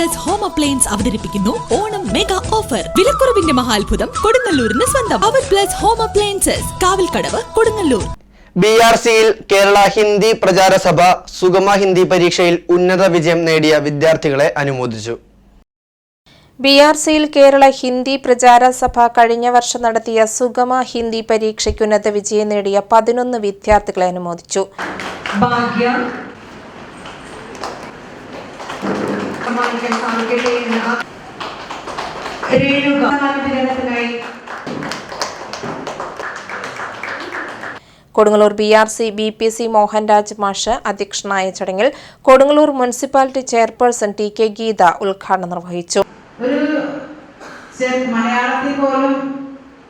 Plus home appliance അവതരിപ്പിക്കുന്നു. Onam mega offer വിലക്കുറവിന്റെ മഹാത്ഭുതം കൊടുങ്ങല്ലൂരിന് സ്വന്തം. അവർ plus home appliances Kavalkadavu Kodungallur. B R സിയിൽ കേരള ഹിന്ദി പ്രചാര സഭ സുഗമ ഹിന്ദി പരീക്ഷയിൽ ഉന്നത വിജയം നേടിയ വിദ്യാർത്ഥികളെ അനുമോദിച്ചു. ബി ആർ സിയിൽ കേരള ഹിന്ദി പ്രചാര സഭ കഴിഞ്ഞ വർഷം നടത്തിയ സുഗമ ഹിന്ദി പരീക്ഷയ്ക്ക് ഉന്നത വിജയം നേടിയ പതിനൊന്ന് വിദ്യാർത്ഥികളെ അനുമോദിച്ചു. ഭാഗ്യ സമ്മാനിക്കാൻ സാധിക്കട്ടെ എന്ന് രേണുക വിതരണത്തിനായി Kodungallur B R C B P C Mohanraj മാഷ് അധ്യക്ഷനായ ചടങ്ങിൽ Kodungallur municipality chairperson T K Geetha ഉദ്ഘാടനം നിർവഹിച്ചു. ഒരു മലയാളത്തിൽ പോലും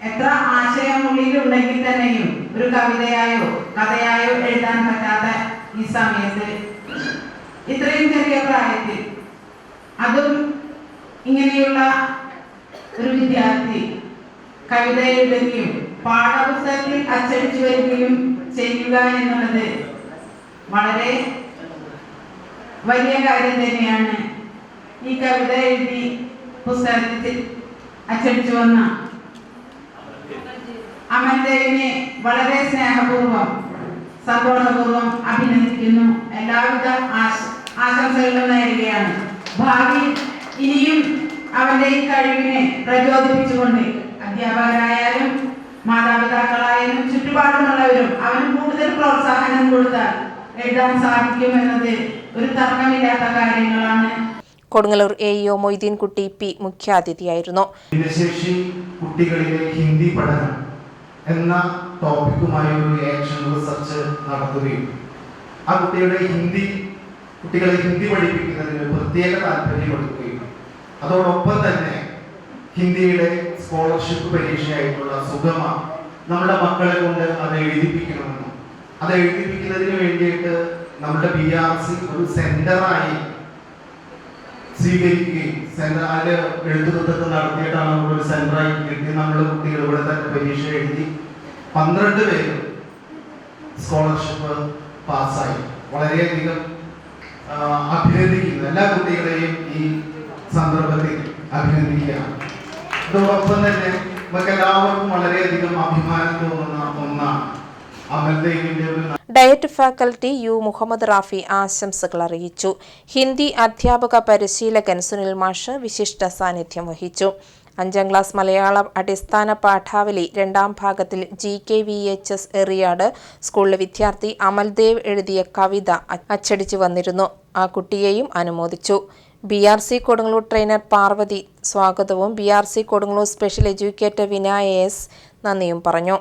എത്ര ആശയം ഉള്ളിലുണ്ടെങ്കിൽ തന്നെയും ഒരു കവിതയായോ കഥയായോ എഴുതാൻ പറ്റാത്ത ഈ സമയത്ത് ഇത്രയും ചെറിയ പ്രായത്തിൽ അതും ഇങ്ങനെയുള്ള ഒരു വിദ്യാർത്ഥി കവിത എഴുതുകയും പാഠപുസ്തകത്തിൽ അച്ചടിച്ചു വരികയും ചെയ്യുക എന്നുള്ളത് വളരെ വലിയ കാര്യം തന്നെയാണ്. ഈ കവിത എഴുതി പുസ്തകത്തിൽ അച്ചടിച്ചു വന്ന അമൽദേവിനെ വളരെ സ്നേഹപൂർവം സന്തോഷപൂർവം അഭിനന്ദിക്കുന്നു. എല്ലാവിധ ആശ- ആശംസകളും നേരുകയാണ്. ഭാവി ഇനിയും അവന്റെ ഈ കഴിവിനെ പ്രചോദിപ്പിച്ചുകൊണ്ട് അധ്യാപകരായാലും മാതാപിതാക്കളായാലും ചുറ്റുപാടുമുള്ളവരും അവന് കൂടുതൽ പ്രോത്സാഹനം കൊടുത്താൽ എഴുതാൻ സാധിക്കും എന്നത് ഒരു തർക്കമില്ലാത്ത കാര്യങ്ങളാണ്. Kodungallur A E O Moideenkutty P മുഖ്യാതിഥിയായിരുന്നു. ഭിന്നശേഷി കുട്ടികളിലെ ഹിന്ദി പഠനം എന്ന ടോപ്പിക്കുമായി ഒരു ആക്ഷൻ റിസർച്ച് നടത്തുകയും ആ കുട്ടിയുടെ ഹിന്ദി കുട്ടികളെ ഹിന്ദി പഠിപ്പിക്കുന്നതിന് പ്രത്യേക താല്പര്യം എടുക്കുകയും അതോടൊപ്പം തന്നെ ഹിന്ദിയുടെ സ്കോളർഷിപ്പ് പരീക്ഷയായിട്ടുള്ള സുഗമ നമ്മുടെ മക്കളെ കൊണ്ട് അത് എഴുതിപ്പിക്കണമെന്നും അത് എഴുതിപ്പിക്കുന്നതിന് വേണ്ടിയിട്ട് നമ്മുടെ ബി ആർ സി ഒരു സെന്ററായി സ്വീകരിക്കുകയും സെന്റർ അതിൽ എഴുത്തുകുത്തൊക്കെ നടത്തിയിട്ടാണ് നമ്മൾ ഒരു സെന്ററായി കിട്ടി നമ്മുടെ കുട്ടികൾ ഇവിടെ തന്നെ പരീക്ഷ എഴുതി പന്ത്രണ്ട് പേര് സ്കോളർഷിപ്പ് പാസ്സായി വളരെയധികം അഭിനന്ദിക്കുന്നു. എല്ലാ കുട്ടികളെയും ഈ സന്ദർഭത്തിൽ അഭിനന്ദിക്കുകയാണ്. അതോടൊപ്പം തന്നെ നമുക്ക് എല്ലാവർക്കും വളരെയധികം അഭിമാനം തോന്നുന്ന ഒന്നാണ്. DIET faculty U Muhammad Rafi ആശംസകൾ അറിയിച്ചു. ഹിന്ദി അധ്യാപക പരിശീലകൻ സുനിൽ മാഷ് വിശിഷ്ട സാന്നിധ്യം വഹിച്ചു. അഞ്ചാം ക്ലാസ് മലയാളം അടിസ്ഥാന പാഠാവലി രണ്ടാം ഭാഗത്തിൽ G K V H S Eriyad സ്കൂളിലെ വിദ്യാർത്ഥി അമൽദേവ് എഴുതിയ കവിത അച്ചടിച്ചു വന്നിരുന്നു. ആ കുട്ടിയെയും അനുമോദിച്ചു. B R C Kodungallur trainer Parvathi സ്വാഗതവും B R C Kodungallur special educator Vinaya S നന്ദിയും പറഞ്ഞു.